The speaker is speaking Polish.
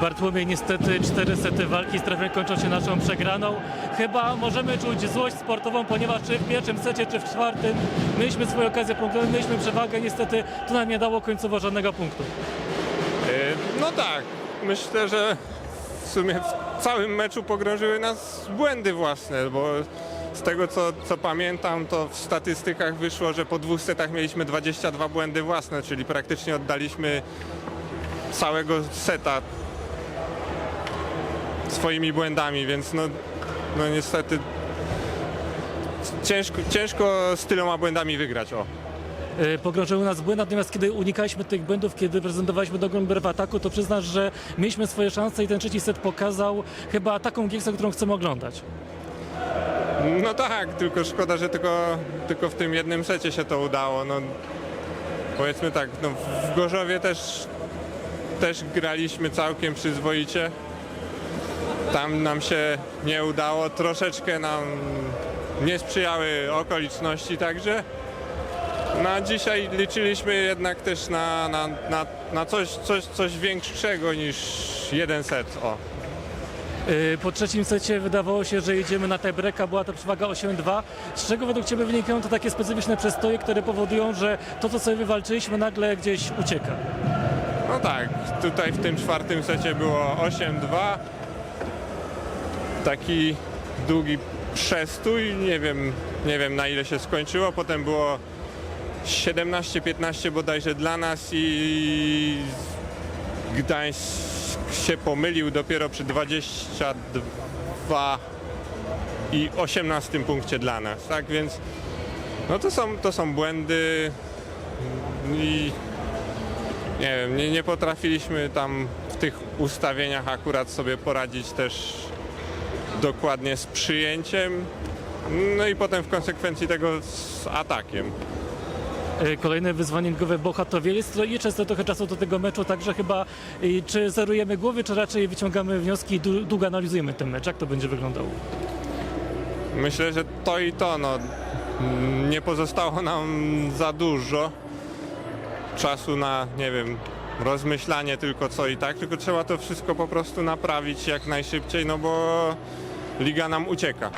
Bartłomiej, niestety cztery sety walki z trefem kończą się naszą przegraną. Chyba możemy czuć złość sportową, ponieważ czy w pierwszym secie, czy w czwartym mieliśmy swoje okazje punktowe, mieliśmy przewagę, niestety to nam nie dało końcowo żadnego punktu. E, No tak, myślę, że w sumie w całym meczu pogrążyły nas błędy własne, bo z tego co, co pamiętam, to w statystykach wyszło, że po dwóch setach mieliśmy 22 błędy własne, czyli praktycznie oddaliśmy całego seta swoimi błędami, więc no, no niestety ciężko, ciężko z tyloma błędami wygrać. O. E, Pogrążyły nas błędy, natomiast kiedy unikaliśmy tych błędów, kiedy prezentowaliśmy Dogonber w ataku, to przyznasz, że mieliśmy swoje szanse i ten trzeci set pokazał chyba taką gieksę, którą chcemy oglądać. No tak, tylko szkoda, że tylko, tylko w tym jednym secie się to udało. No, powiedzmy tak, no, w Gorzowie też, też graliśmy całkiem przyzwoicie. Tam nam się nie udało, troszeczkę nam nie sprzyjały okoliczności także. Na dzisiaj liczyliśmy jednak też na, na, na, na coś, coś, coś większego niż jeden set. O. Yy, Po trzecim secie wydawało się, że idziemy na tiebreaka, była to przewaga 8-2. Z czego według Ciebie wynikają to takie specyficzne przestoje, które powodują, że to, co sobie wywalczyliśmy, nagle gdzieś ucieka? No tak, tutaj w tym czwartym secie było 8-2. Taki długi przestój, nie wiem, nie wiem na ile się skończyło. Potem było 17-15 bodajże dla nas i Gdańsk się pomylił dopiero przy 22 i 18 punkcie dla nas, tak więc no to są, to są błędy i nie wiem, nie, nie potrafiliśmy tam w tych ustawieniach akurat sobie poradzić też dokładnie z przyjęciem. No i potem w konsekwencji tego z atakiem. Yy, Kolejne wyzwanie ligowe Bohatowiec i często trochę czasu do tego meczu, także chyba czy zerujemy głowy, czy raczej wyciągamy wnioski i dłu- długo analizujemy ten mecz, jak to będzie wyglądało? Myślę, że to i to, no, nie pozostało nam za dużo czasu na, nie wiem, rozmyślanie tylko co i tak, tylko trzeba to wszystko po prostu naprawić jak najszybciej, no bo liga nam ucieka.